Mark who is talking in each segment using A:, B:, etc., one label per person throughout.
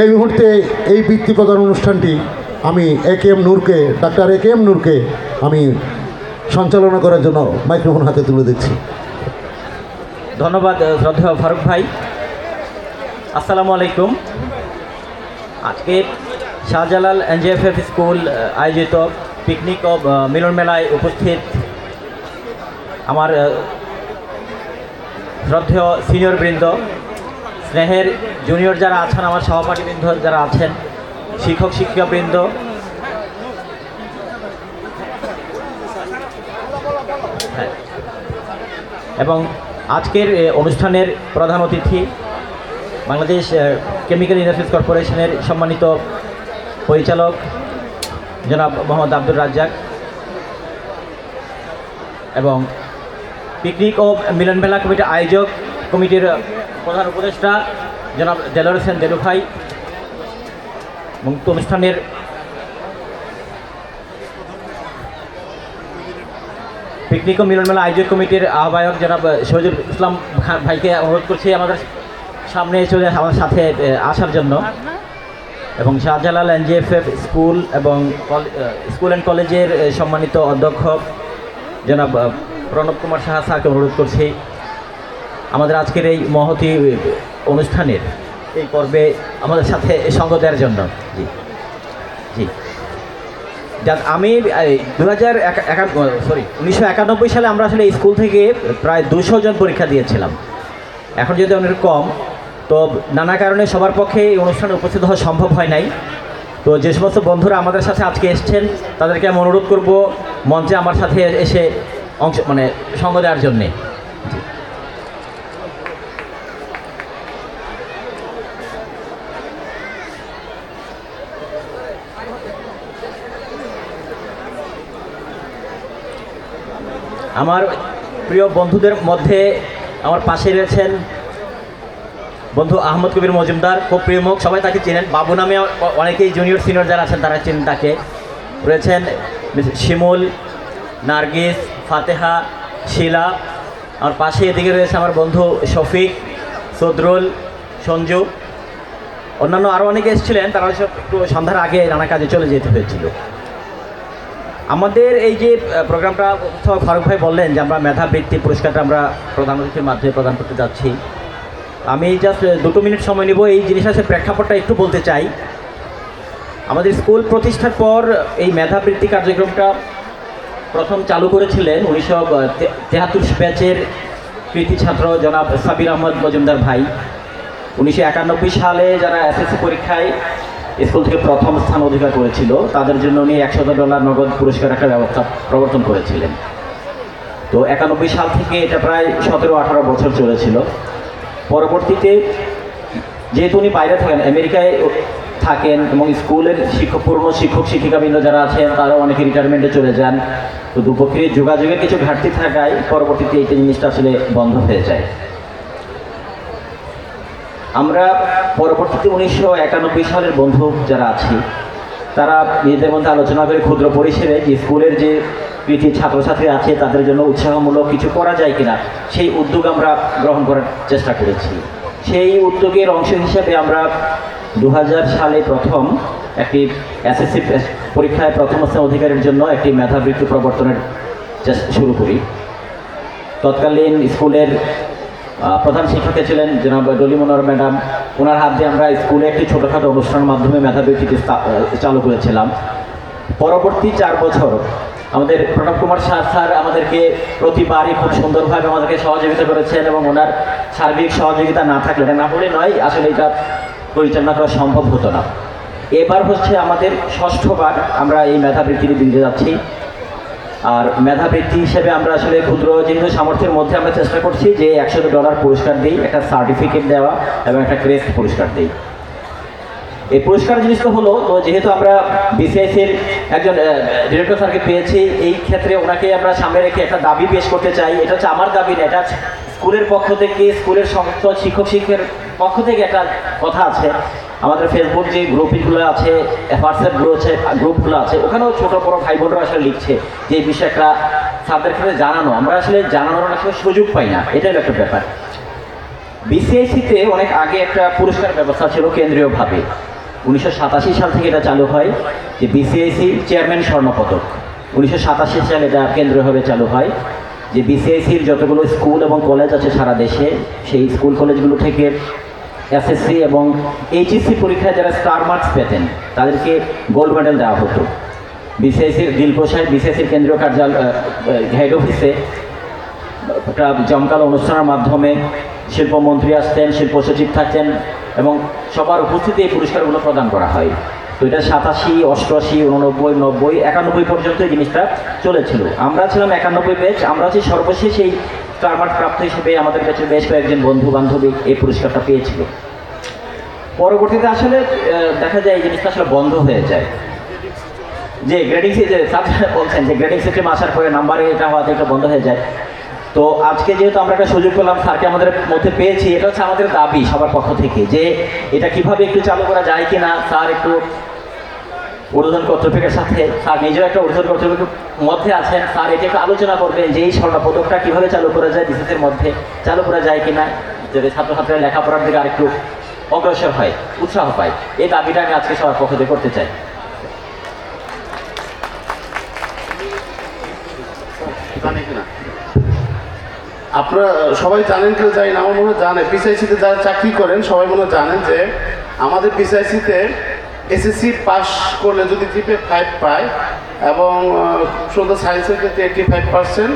A: এই মুহূর্তে এই বৃত্তি প্রদান অনুষ্ঠানটি আমি এ কে এম নূরকে, ডাক্তার এ কে এম নূরকে আমি সঞ্চালনা করার জন্য মাইক্রোফোন হাতে তুলে দিচ্ছি।
B: ধন্যবাদ শ্রদ্ধেয় ফারুক ভাই। আসসালামু আলাইকুম। আজকে শাহজালাল এনজিএফএফ স্কুল আয়োজিত পিকনিক ও মিলন মেলায় উপস্থিত আমার শ্রদ্ধেয় সিনিয়র বৃন্দ স্নেহের জুনিয়র যারা আছেন, আমার সহপাঠীবৃন্দ যারা আছেন, শিক্ষক, শিক্ষিকাবৃন্দ। এবং আজকের অনুষ্ঠানের প্রধান অতিথি বাংলাদেশ কেমিক্যাল ইন্ডাস্ট্রিজ কর্পোরেশনের সম্মানিত পরিচালক জনাব মোহাম্মদ আব্দুর রাজ্জাক এবং পিকনিক ও মিলন মেলা কমিটির আয়োজক কমিটির প্রধান উপদেষ্টা জনাব দেলোর হোসেন দেলু ভাই উক্ত অনুষ্ঠানের পিকনিক ও মিলন মেলা আয়োজক কমিটির আহ্বায়ক জনাব শহীদুল ইসলাম ভাইকে অনুরোধ করছি আমাদের সামনে চলে আমার সাথে আসার জন্য। এবং শাহজালাল এনজিএফএফ স্কুল এবং কল- স্কুল অ্যান্ড কলেজের সম্মানিত অধ্যক্ষ জনাব প্রণব কুমার সাহা স্যারকে অনুরোধ করছি। আমাদের আজকের এই মহতি অনুষ্ঠানের এই পর্বে আমাদের সাথে সঙ্গ দেওয়ার জন্য। জি। জি। যাক, আমি দু হাজার সরি উনিশশো একানব্বই সালে আমরা আসলে স্কুল থেকে প্রায় দুশো জন পরীক্ষা দিয়েছিলাম। এখন যদি অনেক কম, তো নানা কারণে সবার পক্ষে এই অনুষ্ঠানে উপস্থিত হওয়া সম্ভব হয় নাই। তো যে সমস্ত বন্ধুরা আমাদের সাথে আজকে এসছেন, তাদেরকে আমি অনুরোধ করব মঞ্চে আমার সাথে এসে অংশ মানে সঙ্গ দেওয়ার জন্যে। আমার প্রিয় বন্ধুদের মধ্যে আমার পাশে রয়েছেন বন্ধু আহমদ কবির মজুমদার, খুব প্রিয় মুখ, সবাই তাকে চেনেন। বাবু নামে অনেকেই জুনিয়র সিনিয়র যারা আছেন তারা চেনেন তাকে। রয়েছেন শিমুল, নার্গিস, ফাতেহা, শিলা। আমার পাশে এদিকে রয়েছে আমার বন্ধু শফিক, সদরুল, সঞ্জু। অন্যান্য আরও অনেকে এসেছিলেন, তারা সব একটু সন্ধ্যার আগে নানা কাজে চলে যেতে হয়েছিল। আমাদের এই যে প্রোগ্রামটা ফারুক ভাই বললেন যে আমরা মেধাবৃত্তি পুরস্কারটা আমরা প্রধান অতিথির মাধ্যমে প্রদান করতে যাচ্ছি। আমি জাস্ট দুটো মিনিট সময় নেব, এই জিনিসটা সে প্রেক্ষাপটটা একটু বলতে চাই। আমাদের স্কুল প্রতিষ্ঠার পর এই মেধাবৃত্তি কার্যক্রমটা প্রথম চালু করেছিলেন উনিশশো তেহাত্তর ব্যাচের কৃতি ছাত্র জনাব সাবির আহমদ মজুমদার ভাই। উনিশশো একানব্বই সালে যারা এসএসসি পরীক্ষায় স্কুল থেকে প্রথম স্থান অধিকার করেছিল। তাদের জন্য উনি একশত ডলার নগদ পুরস্কার একটা ব্যবস্থা প্রবর্তন করেছিলেন। তো একানব্বই সাল থেকে এটা প্রায় সতেরো আঠারো বছর চলেছিল। পরবর্তীতে যেহেতু উনি বাইরে থাকেন, আমেরিকায় থাকেন এবং স্কুলের শিক্ষক, পূর্ণ শিক্ষক, শিক্ষিকাবৃন্দ যারা আছেন তারা অনেকে রিটায়ারমেন্টে চলে যান। তো দুপক্ষের যোগাযোগের কিছু ঘাটতি থাকায় পরবর্তীতে এই জিনিসটা আসলে বন্ধ হয়ে যায়। আমরা পরবর্তীতে উনিশশো একানব্বই সালের বন্ধু যারা আছি, তারা নিজেদের মধ্যে আলোচনা করে ক্ষুদ্র পরিসরে যে স্কুলের যে কৃতি ছাত্রছাত্রী আছে, তাদের জন্য উৎসাহমূলক কিছু করা যায় কিনা, সেই উদ্যোগ আমরা গ্রহণ করার চেষ্টা করেছি। সেই উদ্যোগের অংশ হিসাবে আমরা দু হাজার সালে প্রথম একটি এসএসসি পরীক্ষায় প্রথম স্থান অধিকারের জন্য একটি মেধাবৃত্তি প্রবর্তনের চেষ্টা শুরু করি। তৎকালীন স্কুলের প্রধান শিক্ষকে ছিলেন জনাব ডলি মনোয়ার ম্যাডাম। ওনার হাত দিয়ে আমরা স্কুলে একটি ছোটোখাটো অনুষ্ঠানের মাধ্যমে মেধাবৃত্তিটি চালু করেছিলাম। পরবর্তী চার বছর আমাদের প্রণব কুমার শাহ স্যার আমাদেরকে প্রতিবারই খুব সুন্দরভাবে আমাদেরকে সহযোগিতা করেছেন এবং ওনার সার্বিক সহযোগিতা না থাকলে না বলে নয়, আসলে এটা পরিচালনা করা সম্ভব হতো না। এবার হচ্ছে আমাদের ষষ্ঠবার আমরা এই মেধাবৃত্তিটি দিতে যাচ্ছি। আর মেধাবৃত্তি হিসেবে আমরা আসলে ক্ষুদ্র যেহেতু সামর্থ্যের মধ্যে আমরা চেষ্টা করছি যে একশো ডলার পুরস্কার দিই, একটা সার্টিফিকেট দেওয়া এবং একটা ক্রেস্ট পুরস্কার দিই। এই পুরস্কার জিনিসটা হলো, তো যেহেতু আমরা বিসিআইসির একজন ডিরেক্টর স্যারকে পেয়েছি, এই ক্ষেত্রে ওনাকে আমরা সামনে রেখে একটা দাবি পেশ করতে চাই। এটা হচ্ছে আমার দাবি না, এটা স্কুলের পক্ষ থেকে, স্কুলের সমস্ত শিক্ষক শিক্ষকের পক্ষ থেকে একটা কথা আছে। আমাদের ফেসবুক যে গ্রুপগুলো আছে হোয়াটসঅ্যাপ গ্রুপ আছে গ্রুপগুলো আছে, ওখানেও ছোটো বড়ো ভাই বোনরা আসলে লিখছে যে এই বিষয়টা স্যারদের ক্ষেত্রে জানানো। আমরা আসলে জানানোর আসলে সুযোগ পাই না, এটাই একটা ব্যাপার। বিসিআইসিতে অনেক আগে একটা পুরস্কার ব্যবস্থা ছিল কেন্দ্রীয়ভাবে। উনিশশো সাতাশি সাল থেকে এটা চালু হয় যে বিসিআইসি চেয়ারম্যান স্বর্ণপদক। উনিশশো সাতাশি সালে এটা কেন্দ্রীয়ভাবে চালু হয় যে বিসিআইসির যতগুলো স্কুল এবং কলেজ আছে সারা দেশে, সেই স্কুল কলেজগুলো থেকে এসএসসি এবং এইচএসসি পরীক্ষায় যারা স্টার মার্কস পেতেন, তাদেরকে গোল্ড মেডেল দেওয়া হতো। বিসিআইসির দিলপ্রসাদ বিসিআইসির কেন্দ্রীয় কার্যালয় হেড অফিসে একটা জমকালো অনুষ্ঠানের মাধ্যমে শিল্পমন্ত্রী আসতেন, শিল্প সচিব থাকতেন এবং সবার উপস্থিতি এই পুরস্কারগুলো প্রদান করা হয়। তো এটা সাতাশি, অষ্টআশি, উননব্বই, নব্বই, একানব্বই পর্যন্ত এই জিনিসটা চলেছিল। আমরা ছিলাম একানব্বই ব্যাচ আমরা হচ্ছে সর্বশেষ এই স্টারমার্ক প্রাপ্ত হিসেবে আমাদের কাছে বেশ কয়েকজন বন্ধু বান্ধবী এই পুরস্কারটা পেয়েছিল। পরবর্তীতে আসলে দেখা যায় এই জিনিসটা আসলে বন্ধ হয়ে যায়। যে গ্রেডিং বলছেন, যে গ্রেডিং সিস্টেম আসার পরে নাম্বারে এটা হওয়াতে এটা বন্ধ হয়ে যায়। তো আজকে যেহেতু আমরা একটা সুযোগ পেলাম, স্যারকে আমাদের মধ্যে পেয়েছি, এটা হচ্ছে আমাদের দাবি সবার পক্ষ থেকে যে এটা কীভাবে একটু চালু করা যায় কিনা, স্যার একটু ঊর্ধ্বতন কর্তৃপক্ষের সাথে স্যার নিজেও একটা ঊর্ধ্বতন কর্তৃপক্ষের মধ্যে আছেন স্যার এটা একটু আলোচনা করবেন যে এই স্বর্ণ পদকটা কীভাবে চালু করা যায় বিশেষের মধ্যে চালু করা যায় কি কিনা যাতে ছাত্রছাত্রীরা লেখাপড়ার দিকে আরেকটু অগ্রসর হয়, উৎসাহ পায়। এই দাবিটা আমি আজকে সবার পক্ষ থেকে করতে চাই।
C: আপনারা সবাই জানেন কি জানি না, আমার মনে হয় জানে। পিসআইসিতে যারা চাকরি করেন, সবাই মনে জানেন যে আমাদের পিসআইসিতে এসএসসি পাস করলে যদি জিপে ফাইভ পায়, এবং শুধু সায়েন্সের ক্ষেত্রে এইটি ফাইভ পার্সেন্ট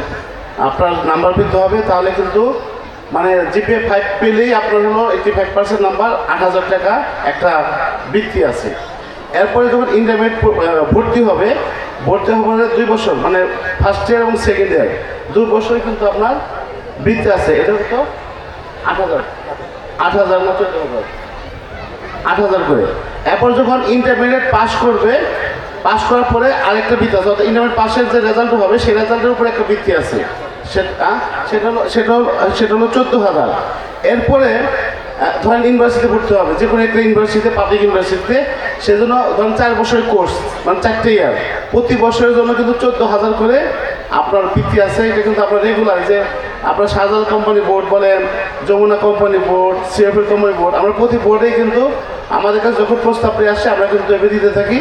C: আপনার নাম্বার বৃদ্ধ হবে, তাহলে কিন্তু মানে জিপে ফাইভ পেলেই আপনার হলো এইটি ফাইভ পার্সেন্ট নাম্বার আট হাজার টাকা একটা বৃত্তি আছে। এরপরে যখন ইন্টারমিডিয়েট ভর্তি হবে, ভর্তি হওয়ার দুই বছর মানে ফার্স্ট ইয়ার এবং সেকেন্ড ইয়ার দুই বছর কিন্তু আপনার বৃত্তি আছে। এটা তো আট হাজার। আট হাজার হাজার। আট হাজার করে। এরপর যখন ইন্টারমিডিয়েট পাস করবে পাস করার পরে আরেকটা বৃত্তি আছে, অর্থাৎ ইন্টারমিডিয়েট পাসের যে রেজাল্ট হবে, সেই রেজাল্টের উপরে একটা বৃত্তি আছে। সেটা সেটা হলো সেটা হলো সেটা হলো চোদ্দ হাজার। এরপরে ধরেন ইউনিভার্সিটি পড়তে হবে যে কোনো একটা ইউনিভার্সিটিতে পাবলিক ইউনিভার্সিটিতে সেজন্য ধরেন চার বছরের কোর্স মানে চারটে ইয়ার প্রতি বছরের জন্য কিন্তু চোদ্দ হাজার করে আপনার বৃত্তি আছে। এটা কিন্তু আপনার রেগুলার যে আপনার শাহজাল কোম্পানি বোর্ড বলেন, Jamuna company board CFL company board আমরা প্রতি বোর্ডেই কিন্তু আমাদের কাছে যখন প্রস্তাব নিয়ে আসে, আমরা কিন্তু এবে দিতে থাকি।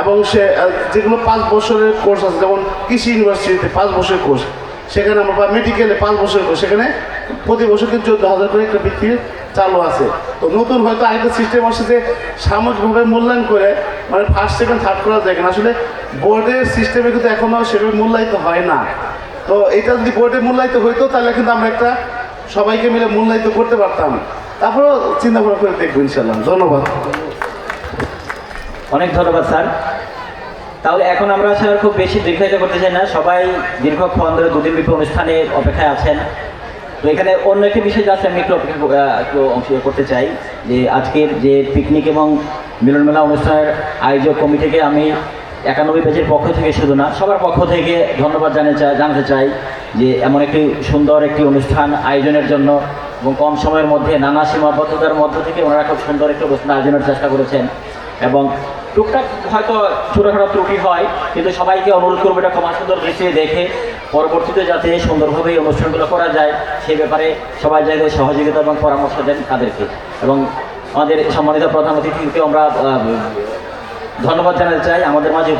C: এবং সে যেগুলো পাঁচ বছরের কোর্স আছে, যেমন কৃষি ইউনিভার্সিটিতে পাঁচ বছরের কোর্স, সেখানে আমরা বা মেডিকেলে পাঁচ কোর্স, সেখানে প্রতি বছর কিন্তু চোদ্দ হাজার করে একটা বৃত্তি চালু আছে। তো নতুন হয়তো আরেকটা সিস্টেম আসছে যে সাময়িকভাবে মূল্যায়ন করে মানে ফার্স্ট সেকেন্ড থার্ড করা যায় কিনা। আসলে বোর্ডের সিস্টেমে কিন্তু এখনও সেভাবে মূল্যায়িত হয় না। তো এটা যদি বোর্ডে মূল্যায়িত হইতো, তাহলে কিন্তু আমরা একটা সবাইকে মিলে মূল্যায়িত করতে পারতাম। তারপরেও চিন্তা ভাবনা করে দেখব ইনশাল্লাহ ধন্যবাদ।
B: অনেক ধন্যবাদ, স্যার। তাহলে এখন আমরা স্যার খুব বেশি দীর্ঘায়িত করতে চাই না। সবাই দীর্ঘক্ষণ ধরে দুদিন ব্যাপী অনুষ্ঠানে অপেক্ষায় আছেন। তো এখানে অন্য একটি বিষয় যা আমি একটু অপেক্ষা একটু অংশ করতে চাই। যে আজকের যে পিকনিক এবং মিলন মেলা অনুষ্ঠানের আয়োজক কমিটিকে আমি একানব্বই পেজের পক্ষ থেকে, শুধু না, সবার পক্ষ থেকে ধন্যবাদ জানাতে চাই জানাতে চাই যে এমন একটি সুন্দর একটি অনুষ্ঠান আয়োজনের জন্য এবং কম সময়ের মধ্যে নানা সীমাবদ্ধতার মধ্য থেকে ওনারা খুব সুন্দর একটি প্রশ্ন আয়োজনের চেষ্টা করেছেন এবং টুকটাক হয়তো ছোটোখাটো ত্রুটি হয়, কিন্তু সবাইকে অনুরোধ করব এটা ক্ষমা সুন্দর দৃষ্টিতে দেখে পরবর্তীতে যাতে সুন্দরভাবে এই অনুষ্ঠানগুলো করা যায়, সে ব্যাপারে সবাই যাতে সহযোগিতা এবং পরামর্শ দেন তাদেরকে। এবং আমাদের সম্মানিত প্রধান অতিথিকে আমরা ধন্যবাদ জানাতে চাই। আমাদের মাঝে